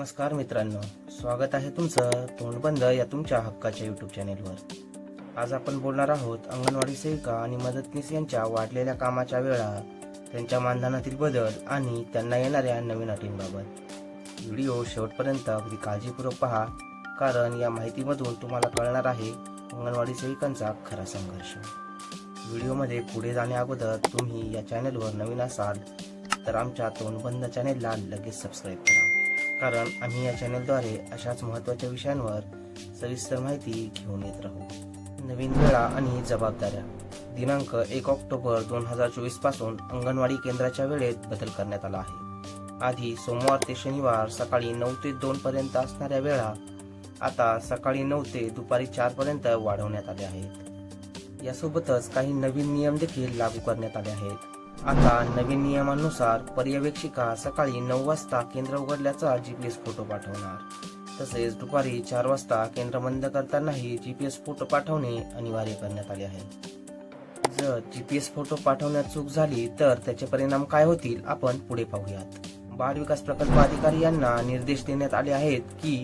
नमस्कार मित्रांनो स्वागत आहे तुमचं तोंडबंद या तुमच्या हक्काच्या युट्यूब चॅनेलवर आज आपण बोलणार आहोत अंगणवाडी सेविका आणि मदतनीस यांच्या वाढलेल्या कामाच्या वेळा त्यांच्या मानधनातील बदल आणि त्यांना येणाऱ्या नवीन अटींबाबत. व्हिडिओ शेवटपर्यंत अगदी काळजीपूर्वक पहा कारण या माहितीमधून तुम्हाला कळणार आहे अंगणवाडी सेविकांचा खरा संघर्ष. व्हिडिओमध्ये पुढे जाण्याअगोदर तुम्ही या चॅनेलवर नवीन असाल तर आमच्या तोंडबंद चॅनेलला लगेच सबस्क्राईब करा. कारण आम्ही या चॅनेलद्वारे अशाच महत्त्वाच्या विषयांवर सविस्तर माहिती घेऊन येत राहू. नवीन वेळा आणि जबाबदाऱ्या. दिनांक एक ऑक्टोबर दोन हजार चोवीसपासून अंगणवाडी केंद्राच्या वेळेत बदल करण्यात आला आहे. आधी सोमवार ते शनिवार सकाळी नऊ ते दोन पर्यंत असणाऱ्या वेळा आता सकाळी नऊ ते दुपारी चार पर्यंत वाढवण्यात आले आहेत. यासोबतच काही नवीन नियम देखील लागू करण्यात आले आहेत. आता नवीन नियमानुसार पर्यवेक्षिका सकाळी नऊ वाजता केंद्र उघडल्याचा जीपीएस फोटो पाठवणार. तसेच दुपारी चार वाजता केंद्र बंद करतानाही जीपीएस फोटो पाठवणे अनिवार्य करण्यात आले आहे. जर जीपीएस फोटो पाठवण्यात चूक झाली तर त्याचे परिणाम काय होतील आपण पुढे पाहूयात. बाल विकास प्रकल्प अधिकारी यांना निर्देश देण्यात आले आहेत की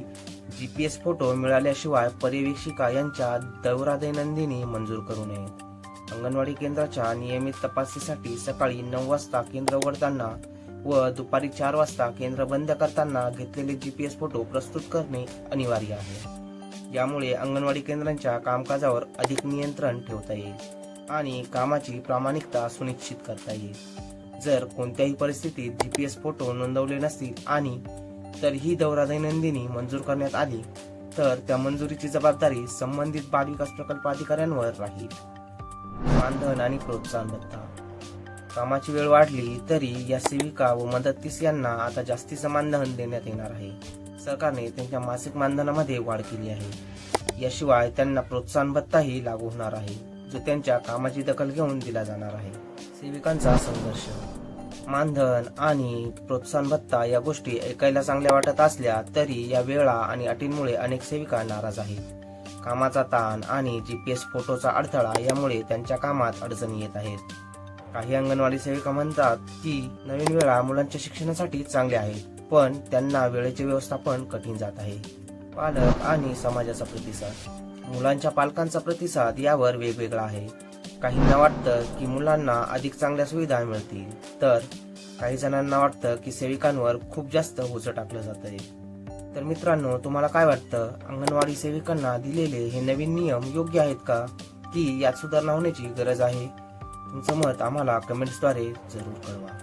जीपीएस फोटो मिळाल्याशिवाय पर्यवेक्षिका यांच्या दौरा दैनंदिनी मंजूर करू नयेत अंगणवाडी केंद्राच्या नियमित तपासणीसाठी सकाळी नऊ वाजता केंद्र उघडताना व दुपारी चार वाजता केंद्र बंद करताना घेतलेले जीपीएस फोटो प्रस्तुत करणे अनिवार्य आहे. यामुळे अंगणवाडी केंद्रांच्या कामकाजावर अधिक नियंत्रण ठेवता येईल आणि कामाची प्रामाणिकता सुनिश्चित करता येईल. जर कोणत्याही परिस्थितीत जीपीएस फोटो नोंदवले नसतील आणि तरीही दौरा दैनंदिनी मंजूर करण्यात आली तर त्या मंजुरीची जबाबदारी संबंधित बाल विकास प्रकल्प अधिकाऱ्यांवर राहील. मानधन आणि प्रोत्साहन भत्ता कामाची वेळ वाढली तरी या सेविका व मदतीस यांना आता जास्तीचं मानधन देण्यात येणार आहे. सरकारने त्यांच्या मासिक मानधनामध्ये वाढ केली आहे. याशिवाय त्यांना प्रोत्साहन भत्ताही लागू होणार आहे जो त्यांच्या कामाची दखल घेऊन दिला जाणार आहे. सेविकांचा संघर्ष. मानधन आणि प्रोत्साहन भत्ता या गोष्टी ऐकायला चांगल्या वाटत असल्या तरी या वेळा आणि अटींमुळे अनेक सेविका नाराज आहेत. कामाचा ताण आणि जी पी एस फोटोचा अडथळा यामुळे त्यांच्या कामात अडचणी येत आहेत. काही अंगणवाडी सेविका म्हणतात की नवीन वेळा मुलांच्या शिक्षणासाठी चांगल्या आहेत पण त्यांना वेळेचे व्यवस्थापन कठीण जात आहे. पालक आणि समाजाचा प्रतिसाद. मुलांच्या पालकांचा प्रतिसाद यावर वेगवेगळा आहे. काहींना वाटतं की मुलांना अधिक चांगल्या सुविधा मिळतील तर काही जणांना वाटतं की सेविकांवर खूप जास्त ओझं टाकलं जात आहे तर मित्रांनो तुम्हाला काय वाटतं? अंगणवाडी सेविकांना दिलेले हे नवीन नियम योग्य आहेत का? की यात सुधारणा होण्याची गरज आहे? तुमचं मत आम्हाला कमेंट्सद्वारे जरूर कळवा.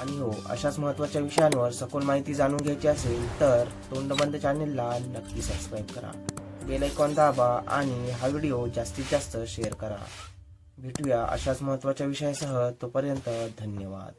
आणि हो अशाच महत्त्वाच्या विषयांवर सखोल माहिती जाणून घ्यायची असेल तर तोंडबंद चॅनेलला नक्की सबस्क्राईब करा. बेल आयकॉन दाबा आणि हा व्हिडिओ जास्तीत जास्त शेअर करा. भेटूया अशाच महत्त्वाच्या विषयासह तोपर्यंत धन्यवाद.